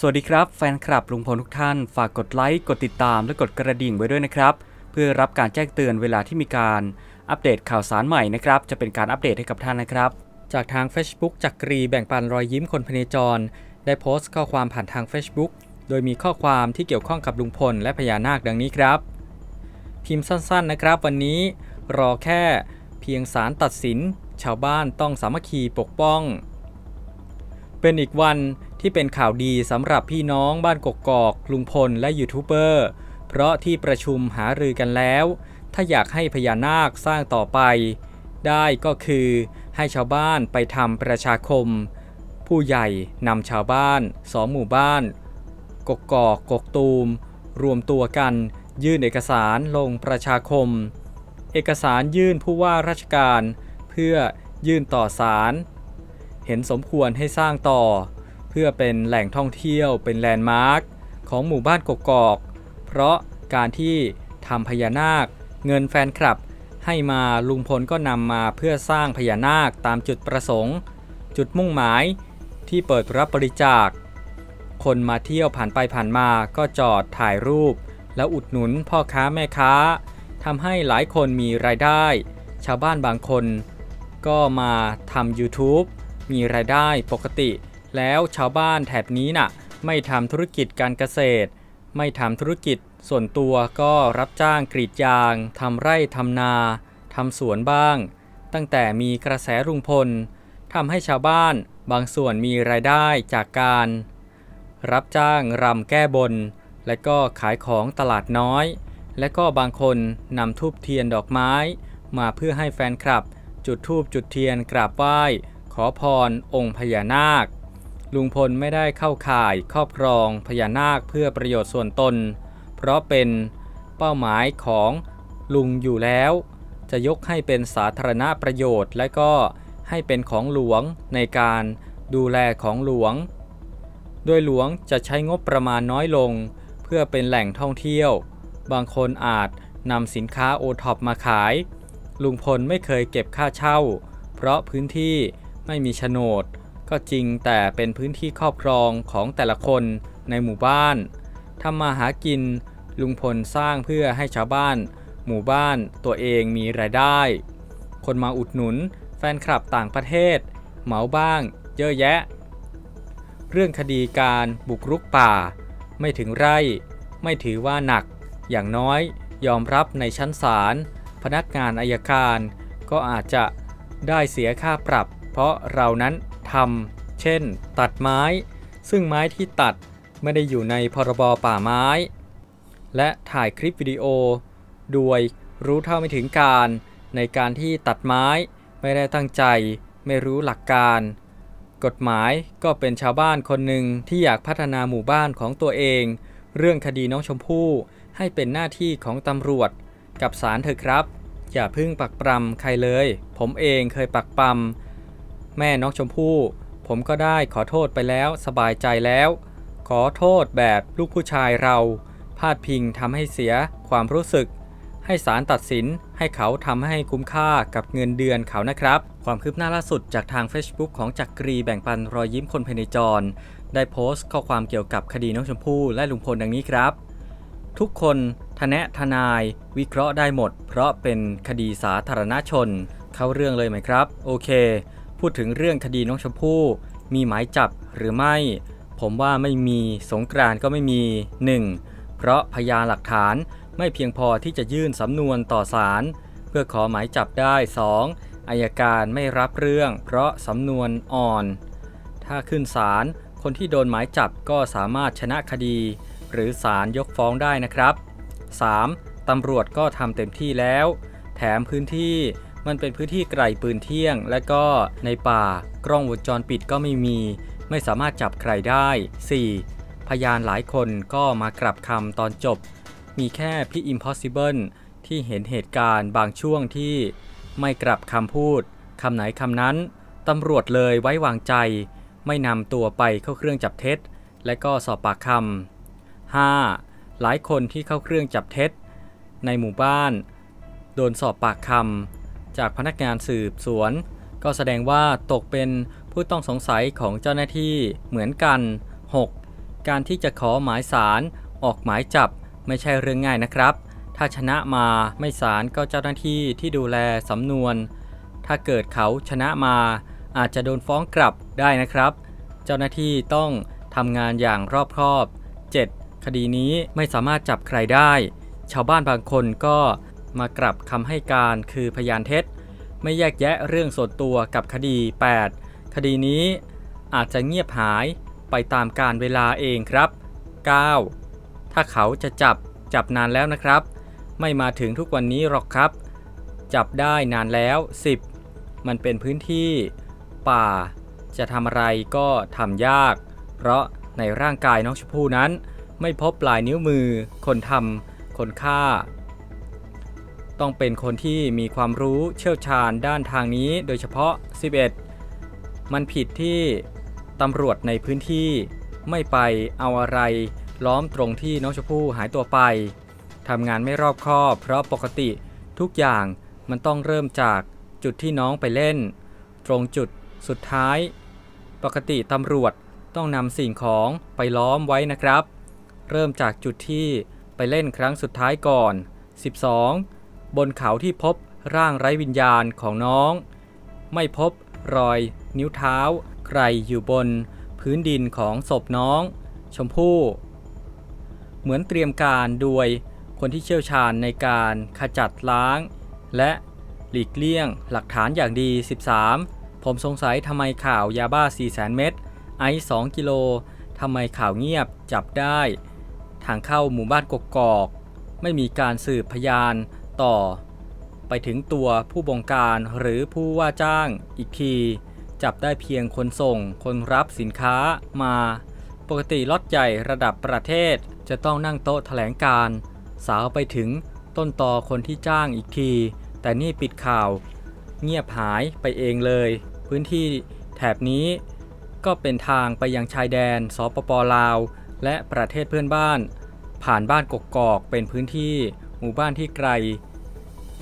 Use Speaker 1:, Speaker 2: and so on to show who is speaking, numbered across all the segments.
Speaker 1: สวัสดีครับแฟนคลับลุงพลทุกท่าน ฝากกดไลค์ กดติดตาม และกดกระดิ่งไว้ด้วยนะครับ เพื่อรับการแจ้งเตือนเวลาที่มีการอัปเดตข่าวสารใหม่นะครับ จะเป็นการอัปเดตให้กับท่านนะครับ จากทาง Facebook จักรีแบ่งปันรอยยิ้มคนพเนจร ได้โพสต์ข้อความผ่านทาง Facebook โดยมีข้อความที่เกี่ยวข้องกับลุงพลและพญานาคดังนี้ครับ พิมพ์สั้นๆนะครับ วันนี้รอแค่ เพียงสารตัดสิน ชาวบ้านต้องสามัคคีปกป้อง เป็นอีกวันที่เป็นข่าวดีสำหรับพี่น้องบ้านกกอกลุงพลและยูทูบเบอร์ เพราะที่ประชุมหารือกันแล้ว ถ้าอยากให้พญานาคสร้างต่อไป ได้ก็คือให้ชาวบ้านไปทำประชาคม ผู้ใหญ่นำชาวบ้านสองหมู่บ้าน กกอกกกตูม รวมตัวกัน ยื่นเอกสารลงประชาคม เอกสารยื่นผู้ว่าราชการ เพื่อยื่นต่อศาล เห็นสมควรให้สร้างต่อ เพื่อเป็นแหล่งท่องเที่ยวเป็นแลนด์มาร์คของหมู่บ้านกกอก เพราะการที่ทำพญานาค เงินแฟนคลับ ให้มาลุงพลก็นำมาเพื่อสร้างพญานาคตามจุดประสงค์ จุดมุ่งหมายที่เปิดรับบริจาค คนมาเที่ยวผ่านไปผ่านมาก็จอดถ่ายรูป แล้วอุดหนุนพ่อค้าแม่ค้าทำให้หลายคนมีรายได้ ชาวบ้านบางคน ก็มาทำ YouTube มีรายได้ปกติ แล้วชาวบ้านแถบนี้น่ะไม่ทำธุรกิจการเกษตร ไม่ทำธุรกิจส่วนตัวก็รับจ้างกรีดยางทำไร่ทำนาทำสวนบ้าง ตั้งแต่มีกระแสลุงพลทำให้ชาวบ้านบางส่วนมีรายได้จากการ รับจ้างรำแก้บน และก็ขายของตลาดน้อย และก็บางคนนำทูบเทียนดอกไม้ มาเพื่อให้แฟนคลับ จุดทูบจุดเทียนกราบไหว้ ขอพรองค์พญานาค ลุงพลไม่ได้เข้าข่ายครอบครองพญานาคเพื่อประโยชน์ส่วนตน เพราะเป็นเป้าหมายของลุงอยู่แล้ว จะยกให้เป็นสาธารณประโยชน์ และก็ให้เป็นของหลวงในการดูแลของหลวง โดยหลวงจะใช้งบประมาณน้อยลง เพื่อเป็นแหล่งท่องเที่ยว บางคนอาจนำสินค้าโอท็อปมาขาย ลุงพลไม่เคยเก็บค่าเช่า เพราะพื้นที่ ไม่มีโฉนด ก็จริงแต่เป็นพื้นที่ครอบครองของแต่ละคนในหมู่บ้านทำมาหากินลุงพลสร้างเพื่อให้ชาวบ้าน หมู่บ้านตัวเองมีรายได้ คนมาอุดหนุน แฟนคลับต่างประเทศ เหมาบ้าง เยอะแยะ เรื่องคดีการบุกรุกป่า ไม่ถึงไร่ ไม่ถือว่าหนัก อย่างน้อยยอมรับในชั้นศาลพนักงานอายการ ก็อาจจะได้เสียค่าปรับ เพราะเรานั้นทำเช่น ตัดไม้ ซึ่งไม้ที่ตัดไม่ได้อยู่ในพรบป่าไม้ และถ่ายคลิปวิดีโอ โดยรู้เท่าไม่ถึงการในการที่ตัดไม้ไม่ได้ตั้งใจ ไม่รู้หลักการ กฎหมายก็เป็นชาวบ้านคนหนึ่งที่อยากพัฒนาหมู่บ้านของตัวเอง เรื่องคดีน้องชมพู่ให้เป็นหน้าที่ของตำรวจ กับศาลเถอะครับ อย่าพึ่งปักปรำใครเลย ผมเองเคยปักปรำ แม่น้องชมพู่ ผมก็ได้ขอโทษไปแล้วสบายใจแล้ว ขอโทษแบบลูกผู้ชายเรา พาดพิงทำให้เสียความรู้สึก ให้ศาลตัดสินให้เขาทำให้คุ้มค่ากับเงินเดือนเขานะครับ ความคืบหน้าล่าสุดจากทาง Facebook ของจักรีแบ่งปันรอยยิ้มคนภายในจร ได้โพสต์ข้อความเกี่ยวกับคดีน้องชมพู่และลุงพลดังนี้ครับ ทุกคนทนะทนาย วิเคราะห์ได้หมด เพราะเป็นคดีสาธารณชน เข้าเรื่องเลยไหมครับ โอเค พูดถึงเรื่องคดีน้องชมพู่มีหมายจับหรือไม่ ผมว่าไม่มีสงกรานต์ก็ไม่มี 1. เพราะพยานหลักฐานไม่เพียงพอที่จะยื่นสำนวนต่อศาลเพื่อขอหมายจับได้ 2. อายการไม่รับเรื่อง เพราะสำนวนอ่อน ถ้าขึ้นศาลคนที่โดนหมายจับก็สามารถชนะคดี หรือศาลยกฟ้องได้นะครับ 3. ตำรวจก็ทำเต็มที่แล้ว แถมพื้นที่ มันเป็นพื้นที่ไกลปืนเที่ยง และก็ในป่ากล้องวงจรปิดก็ไม่มี ไม่สามารถจับใครได้ 4. พยานหลายคนก็มากลับคำตอนจบ มีแค่พี่ Impossible ที่เห็นเหตุการณ์บางช่วงที่ไม่กลับคำพูดคำไหนคำนั้นตำรวจเลยไว้วางใจ ไม่นำตัวไปเข้าเครื่องจับเท็จ และก็สอบปากคำ 5. หลายคนที่เข้าเครื่องจับเท็จ ในหมู่บ้าน โดนสอบปากคำ จากพนักงานสืบสวน ก็แสดงว่าตกเป็นผู้ต้องสงสัยของเจ้าหน้าที่เหมือนกัน 6. การที่จะขอหมายสารออกหมายจับไม่ใช่เรื่องง่ายนะครับ ถ้าชนะมาไม่สารก็เจ้าหน้าที่ที่ดูแลสำนวน ถ้าเกิดเขาชนะมาอาจจะโดนฟ้องกลับได้นะครับ เจ้าหน้าที่ต้องทำงานอย่างรอบคอบ 7. คดีนี้ไม่สามารถจับใครได้ ชาวบ้านบางคนก็ มากลับคำให้การคือพยานเท็จ ไม่แยกแยะเรื่องส่วนตัวกับคดี 8. คดีนี้อาจจะเงียบหายไปตามการเวลาเองครับ 9. ถ้าเขาจะจับจับนานแล้วนะครับ ไม่มาถึงทุกวันนี้หรอกครับ จับได้นานแล้ว 10. มันเป็นพื้นที่ ป่า จะทำอะไรก็ทำยาก เพราะในร่างกายน้องชมพู่นั้น ไม่พบปลายนิ้วมือ คนทำคนฆ่า ต้องเป็นคนที่มีความรู้เชี่ยวชาญด้านทางนี้ โดยเฉพาะ 11 มันผิดที่ตำรวจในพื้นที่ไม่ไปเอาอะไร ล้อมตรงที่น้องชมพู่หายตัวไปทำงานไม่รอบคอบ เพราะปกติทุกอย่างมันต้องเริ่มจากจุดที่น้องไปเล่น ตรงจุดสุดท้าย ปกติตำรวจต้องนำสิ่งของไปล้อมไว้นะครับ เริ่มจากจุดที่ไปเล่นครั้งสุดท้ายก่อน 12 บนเขาที่พบร่างไร้วิญญาณของน้อง ไม่พบรอย นิ้วเท้าใครอยู่บน พื้นดินของศพน้อง ชมพู่ เหมือนเตรียมการโดยคนที่เชี่ยวชาญในการขจัดล้าง และหลีกเลี่ยงหลักฐานอย่างดี 13 ผมสงสัยทำไมข่าวยาบ้า 400,000 เม็ดไอซ์2กิโลทำไมข่าวเงียบจับได้ ทางเข้าหมู่บ้านกกอก ไม่มีการสืบพยาน ต่อ ไปถึงตัวผู้บงการหรือผู้ว่าจ้างอีกที จับได้เพียงคนส่งคนรับสินค้ามา ปกติล็อตใหญ่ระดับประเทศจะต้องนั่งโต๊ะแถลงการ สาวไปถึงต้นตอคนที่จ้างอีกที แต่นี่ปิดข่าว เงียบหายไปเองเลย พื้นที่แถบนี้ก็เป็นทางไปยังชายแดนสปปลาว และประเทศเพื่อนบ้าน ผ่านบ้านกกอกเป็นพื้นที่ หมู่บ้านที่ไกล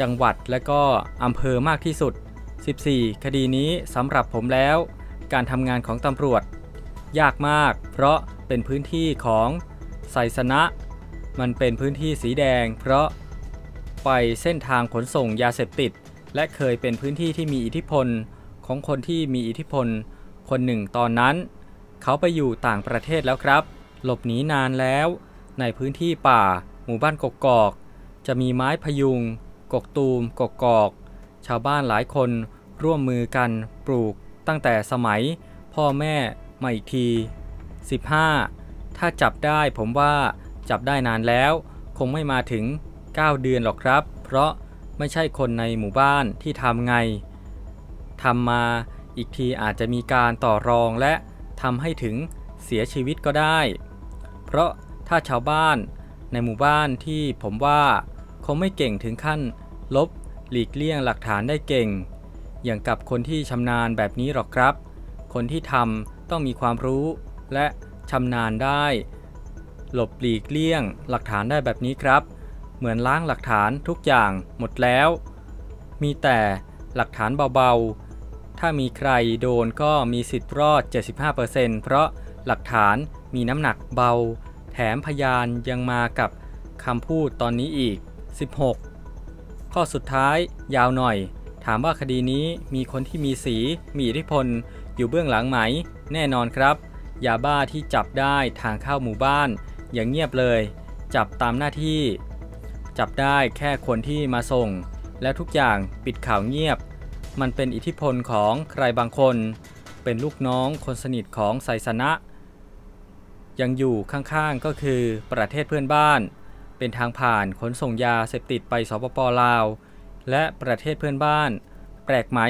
Speaker 1: จังหวัดและก็อำเภอมากที่สุด 14 คดีนี้สำหรับผมแล้ว การทำงานของตำรวจ ยากมาก เพราะเป็นพื้นที่ของไซสนะ มันเป็นพื้นที่สีแดง เพราะไปเส้นทางขนส่งยาเสพติด และเคยเป็นพื้นที่ที่มีอิทธิพลของคนที่มีอิทธิพล คนหนึ่งตอนนั้น เขาไปอยู่ต่างประเทศแล้วครับ หลบหนีนานแล้ว ในพื้นที่ป่า หมู่บ้านกกอก จะมีไม้พยุง กกตูมกกอก ชาวบ้านหลายคนร่วมมือกันปลูกตั้งแต่สมัยพ่อแม่มาอีกที 15 ถ้าจับได้ผมว่าจับได้นานแล้ว คงไม่มาถึง 9 เดือนหรอกครับ เพราะไม่ใช่คนในหมู่บ้านที่ทำไงทำมาอีกทีอาจจะมีการต่อรองและทำให้ถึงเสียชีวิตก็ได้ เพราะถ้าชาวบ้านในหมู่บ้านที่ผมว่า คงไม่เก่งถึงขั้น ลบ หลีกเลี่ยงหลักฐานได้เก่ง อย่างกับคนที่ชำนาญแบบนี้หรอกครับ คนที่ทำต้องมีความรู้ และชำนาญได้ หลบหลีกเลี่ยง หลักฐานได้แบบนี้ครับ เหมือนล้างหลักฐานทุกอย่างหมดแล้ว มีแต่หลักฐานเบาๆ ถ้ามีใครโดนก็มีสิทธิ์รอด 75%เพราะหลักฐานมีน้ำหนักเบา แถมพยานยังมากับคำพูดตอนนี้อีก 16 ข้อสุดท้าย ยาวหน่อย ถามว่าคดีนี้มีคนที่มีสี มีอิทธิพล อยู่เบื้องหลังไหม แน่นอนครับ ยาบ้าที่จับได้ทางเข้าหมู่บ้าน อย่างเงียบเลย จับตามหน้าที่ จับได้แค่คนที่มาส่ง และทุกอย่างปิดข่าวเงียบ มันเป็นอิทธิพลของใครบางคน เป็นลูกน้องคนสนิทของไซสนะยังอยู่ข้างๆก็คือประเทศเพื่อนบ้าน เป็นทางผ่านขนส่งยาเสพติดไปสปปลาว และประเทศเพื่อนบ้าน แปลกไหม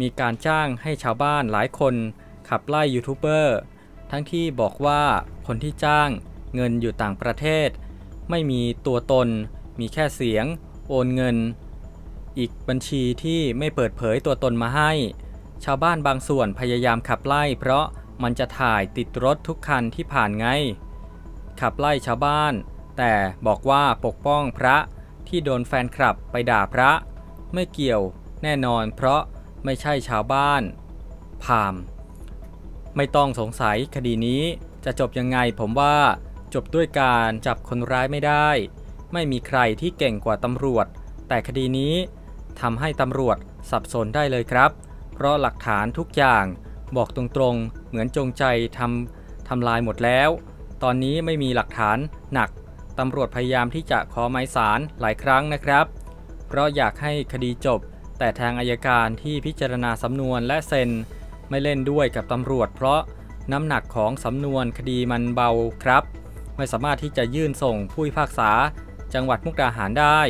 Speaker 1: มีการจ้างให้ชาวบ้านหลายคนขับไล่ยูทูบเบอร์ทั้งที่บอกว่าคนที่จ้างเงินอยู่ต่างประเทศ ไม่มีตัวตน มีแค่เสียง โอนเงิน อีกบัญชีที่ไม่เปิดเผยตัวตนมาให้ ชาวบ้านบางส่วนพยายามขับไล่ เพราะมันจะถ่ายติดรถทุกคันที่ผ่านไง ขับไล่ชาวบ้าน แต่บอกว่าปกป้องพระที่โดนแฟนคลับไปด่าพระ ไม่เกี่ยวแน่นอนเพราะไม่ใช่ชาวบ้านพามไม่ต้องสงสัยคดีนี้จะจบยังไงผมว่าจบด้วยการจับคนร้ายไม่ได้ ไม่มีใครที่เก่งกว่าตำรวจ แต่คดีนี้ทำให้ตำรวจสับสนได้เลยครับ เพราะหลักฐานทุกอย่างบอกตรงๆ เหมือนจงใจทำทำลายหมดแล้ว ตอนนี้ไม่มีหลักฐานหนัก ตำรวจพยายามที่จะขอหมายสารหลายครั้งนะครับ เพราะอยากให้คดีจบ แต่ทางอายการที่พิจารณาสำนวนและเซ็นไม่เล่นด้วยกับตำรวจ เพราะน้ำหนักของสำนวนคดีมันเบาครับ ไม่สามารถที่จะยื่นส่งผู้พิพากษา จังหวัดมุกดาหารได้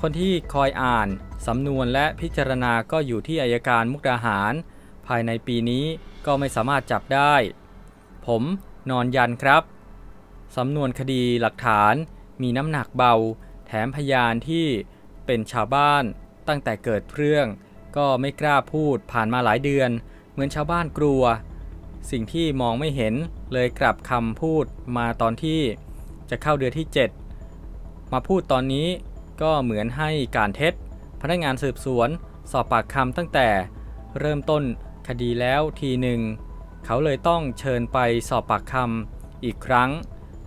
Speaker 1: คนที่คอยอ่านสำนวนและพิจารณาก็อยู่ที่อายการมุกดาหาร ภายในปีนี้ก็ไม่สามารถจับได้ ผมนอนยันครับ สำนวนคดีหลักฐานมีน้ำหนักเบา แถมพยานที่เป็นชาวบ้านตั้งแต่เกิดเรื่อง ก็ไม่กล้าพูดผ่านมาหลายเดือน เหมือนชาวบ้านกลัว สิ่งที่มองไม่เห็นเลยกลับคำพูดมาตอนที่จะเข้าเดือนที่ 7 มาพูดตอนนี้ก็เหมือนให้การเท็จ พนักงานสืบสวนสอบปากคำตั้งแต่เริ่มต้นคดีแล้วทีหนึ่ง เขาเลยต้องเชิญไปสอบปากคำอีกครั้ง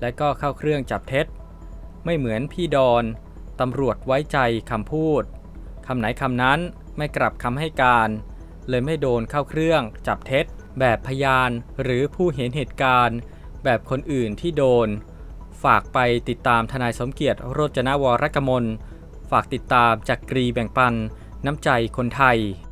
Speaker 1: และก็เข้าเครื่องจับเท็จ ไม่เหมือนพี่ดอนตำรวจไว้ใจคำพูดคำไหนคำนั้นไม่กลับคำให้การ เลยไม่โดนเข้าเครื่องจับเท็จ แบบพยานหรือผู้เห็นเหตุการณ์ แบบคนอื่นที่โดน ฝากไปติดตามทนายสมเกียรติโรจนวรกมลฝากติดตามจากกรีแบ่งปันน้ำใจคนไทย